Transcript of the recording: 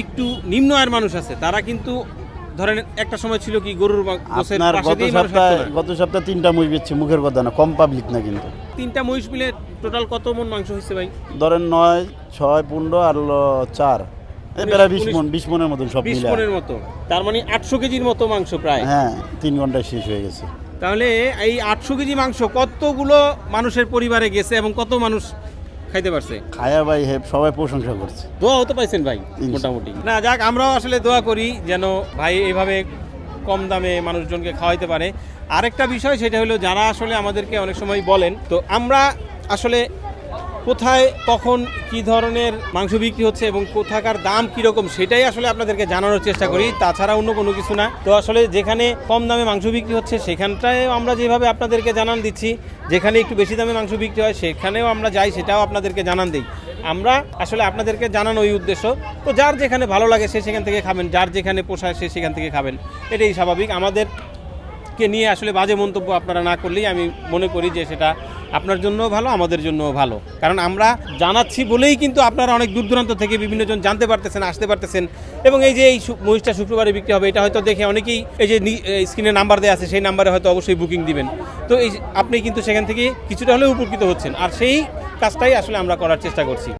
একটু নিম্ন আয়ের মানুষ আছে তারা কিন্তু ধরেন একটা সময় ছিল কি গরুর আপনার গত সপ্তাহে গত সপ্তাহে তিনটা মুই বেচছি মুখের কথা না কম পাবলিক না কিন্তু। তিনটা মহিষ মিলে টোটাল কত মন মাংস হয়েছে ভাই? ধরেন নয় ছয় পনেরো আর হলো চার। এই প্রায় বিশ মন বিশ মনের মতন সব বিশ মিলে। মনের মতো। তার মানে আটশো কেজির মতো মাংস প্রায়। হ্যাঁ তিন ঘন্টায় শেষ হয়ে গেছে। তাহলে এই আটশো কেজি মাংস কতগুলো মানুষের পরিবারে গেছে এবং কত মানুষ খাইতে পারছে? খায়া ভাই হে সবাই প্রশংসা করছে। দোয়া হতে পাইছেন ভাই মোটামুটি। না যাক আমরাও আসলে দোয়া করি যেন ভাই এইভাবে কম দামে মানুষজনকে খাওয়াইতে পারে। আরেকটা বিষয় সেটা হলো যারা আসলে আমাদেরকে অনেক সময় বলেন তো আমরা আসলে কোথায়, কখন, কি ধরনের মাংস বিক্রি হচ্ছে এবং কোথাকার দাম কীরকম, সেটাই আসলে আপনাদেরকে জানানোর চেষ্টা করি। তাছাড়া অন্য কোনো কিছু না। তো আসলে যেখানে কম দামে মাংস বিক্রি হচ্ছে সেখানটায় আমরা যেভাবে আপনাদেরকে জানান দিচ্ছি, যেখানে একটু বেশি দামে মাংস বিক্রি হয়, সেখানেও আমরা যাই, সেটাও আপনাদেরকে জানান দিই। আমরা আসলে আপনাদেরকে জানানো ওই উদ্দেশ্য। তো যার যেখানে ভালো লাগে, সে সেখান থেকে খাবেন, যার যেখানে পোষায়, সে সেখান থেকে খাবেন। এটাই স্বাভাবিক। আমাদের কে নিয়ে আসলে বাজে মন্তব্য আপনারা না করলেই আমি মনে করি যে সেটা আপনার জন্য ভালো, আমাদের জন্য ভালো। কারণ আমরা জানাচ্ছি বলেই কিন্তু আপনারা অনেক দূর দূরান্ত থেকে বিভিন্ন জন জানতে পারতেছেন, আসতে পারতেছেন এবং এই যে এই মহিষটা শুক্রবারে বিক্রি হবে, এটা হয়তো দেখে অনেকেই এই যে স্ক্রিনে নাম্বার দেওয়া আছে, সেই নাম্বারে হয়তো অবশ্যই বুকিং দিবেন। তো এই আপনি কিন্তু সেখান থেকে কিছুটা হলেও উপকৃত হচ্ছেন। আর সেই কাজটাই আসলে আমরা করার চেষ্টা করছি।